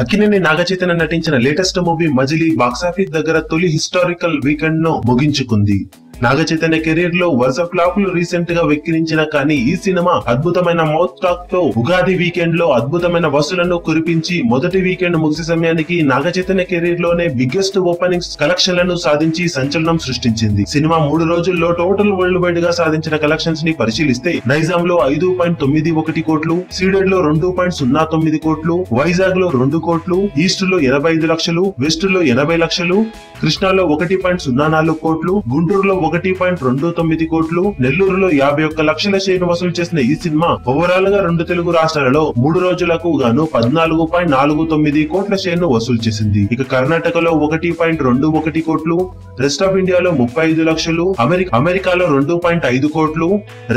అక్కినేని నాగచైతన్య నటించిన latest movie మజిలీ box office దగ్గర తొలి హిస్టారికల్ వీకెండ్ను ముగించుకుంది. నాగ చైతన్య కెరీర్లో వరుస ఫ్లాపులు రీసెంట్గా వెక్కిరించిన కానీ ఈ సినిమా అద్భుతమైన మౌత్ టాక్తో ఉగాది వీకెండ్లో అద్భుతమైన వసూలను కురిపించి మొదటి వీకెండ్ ముగిసే సమయానికి నాగ చైతన్య కెరీర్లోనే బిగ్గెస్ట్ ఓపెనింగ్స్ కలెక్షన్లను సాధించి సంచలనం సృష్టించింది. సినిమా మూడు రోజుల్లో టోటల్ వరల్డ్ వైడ్గా సాధించిన కలెక్షన్స్ని పరిశీలిస్తే నైజాం లో ఐదు పాయింట్ తొమ్మిది ఒకటి కోట్లు సీడెడ్లో రెండు పాయింట్ సున్నా తొమ్మిది కోట్లు వైజాగ్లో రెండు కోట్లు ఈస్ట్లో ఎనభై ఐదు లక్షలు వెస్ట్లో ఎనభై లక్షలు కృష్ణాలో ఒకటి పాయింట్ సున్నా నాలుగు కోట్లు గుంటూరులో ఒకటి ఒకటి పాయింట్ రెండు తొమ్మిది కోట్లు. నెల్లూరులో యాభై ఒక్క లక్షల షేర్ను వసూలు చేసిన ఈ సినిమా ఓవరాల్గా రెండు తెలుగు రాష్ట్రాలలో మూడు రోజులకు గాను పద్నాలుగు పాయింట్ నాలుగు తొమ్మిది కోట్ల షేర్ను వసూలు చేసింది. ఇక కర్ణాటకలో ఒకటి పాయింట్ రెండు ఒకటి కోట్లు. రెస్ట్ ఆఫ్ ఇండియాలో ముప్పై ఐదు లక్షలు. అమెరికా అమెరికాలో రెండు పాయింట్ ఐదు కోట్లు.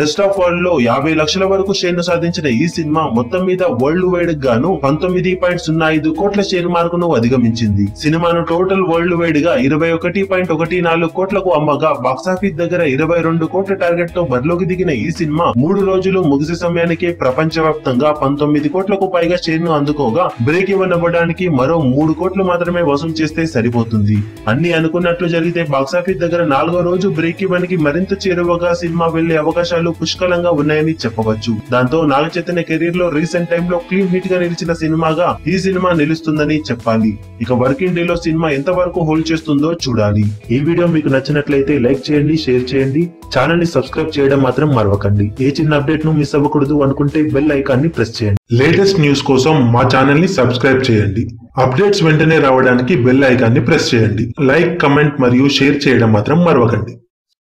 రెస్ట్ ఆఫ్ వరల్డ్లో యాభై లక్షల వరకు షేర్ను సాధించిన ఈ సినిమా మొత్తం మీద వరల్డ్ వైడ్ గాను పంతొమ్మిది పాయింట్ సున్నా ఐదు కోట్ల షేర్ మార్కును అధిగమించింది. సినిమాను టోటల్ వరల్డ్ వైడ్గా ఇరవై ఒకటి పాయింట్ ఒకటి నాలుగు కోట్లకు అమ్మగా బాక్సాఫీస్ దగ్గర ఇరవై రెండు కోట్ల టార్గెట్తో బరిలోకి దిగిన ఈ సినిమా మూడు రోజులు ముగిసే సమయానికి ప్రపంచవ్యాప్తంగా పంతొమ్మిది కోట్లకు పైగా షేర్ను అందుకోగా బ్రేక్ ఇవ్వన్ అవ్వడానికి మరో మూడు కోట్లు మాత్రమే వసూలు చేస్తే సరిపోతుంది. అన్ని అనుకున్నట్లు జరిగితే బాక్సాఫీస్ దగ్గర నాలుగో రోజు బ్రేక్ ఇవ్వన్కి మరింత చేరువగా సినిమా వెళ్ళే అవకాశాలు పుష్కలంగా ఉన్నాయని చెప్పవచ్చు. దాంతో నాగ చైతన్య కెరీర్లో రీసెంట్ టైమ్లో క్లీన్ హిట్గా నిలిచిన సినిమాగా ఈ సినిమా నిలుస్తుందని చెప్పాలి. ఇక వర్కింగ్ డే లో సినిమా ఎంత వరకు హోల్డ్ చేస్తుందో చూడాలి. ఈ వీడియో మీకు నచ్చినట్లయితే లైక్ చేయండి షేర్ చేయండి. ఛానల్ని సబ్స్క్రైబ్ చేయడం మాత్రం మరవకండి. ఏ చిన్న అప్డేట్ను మిస్ అవ్వకూడదు అనుకుంటే బెల్ ఐకాన్ని ప్రెస్ చేయండి. లేటెస్ట్ న్యూస్ కోసం మా ఛానల్ని సబ్స్క్రైబ్ చేయండి. అప్డేట్స్ వెంటనే రావడానికి బెల్ ఐకాన్ని ప్రెస్ చేయండి. లైక్ కమెంట్ మరియు షేర్ చేయడం మాత్రం మరవకండి.